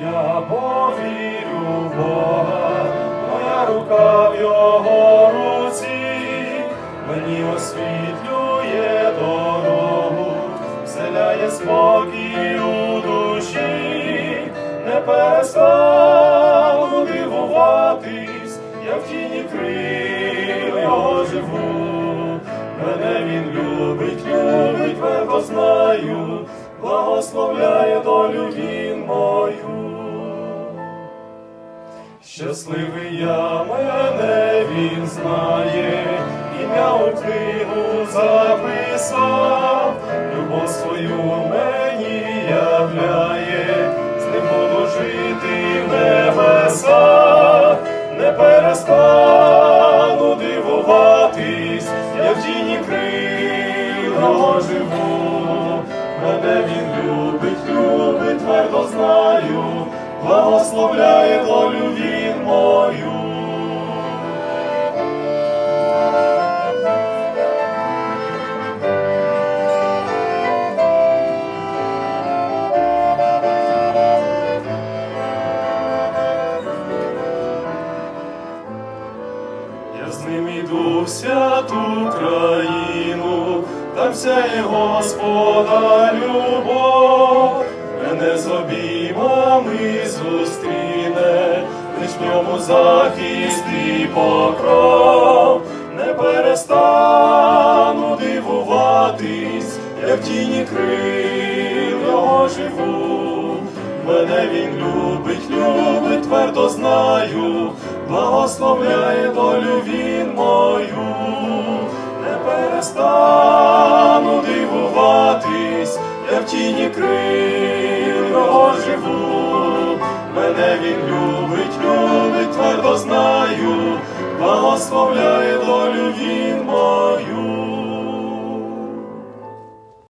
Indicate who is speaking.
Speaker 1: я повірю в Бога, моя рука в його руці, мені освітлює дорогу, вселяє спокій у душі, не перестану дивуватись, я в тіні крил його живу, Щасливий я мене він знає, ім'я у книгу записав, любов свою мені являє, з ним буду жити в небесах, не перестану дивуватись, я в тіні крил живу, мене він любить, любить, твердо знаю, благословляє Я іду в святу країну, там сяє Господа любов, мене з обіймами зустріне, лиш в ньому захист і покров, не перестану дивуватись, я в тіні крил живу. Мене він любить, любить, твердо знаю, благословляє долю він мою, не перестану дивуватись, я в тіні крил його живу. Мене він любить,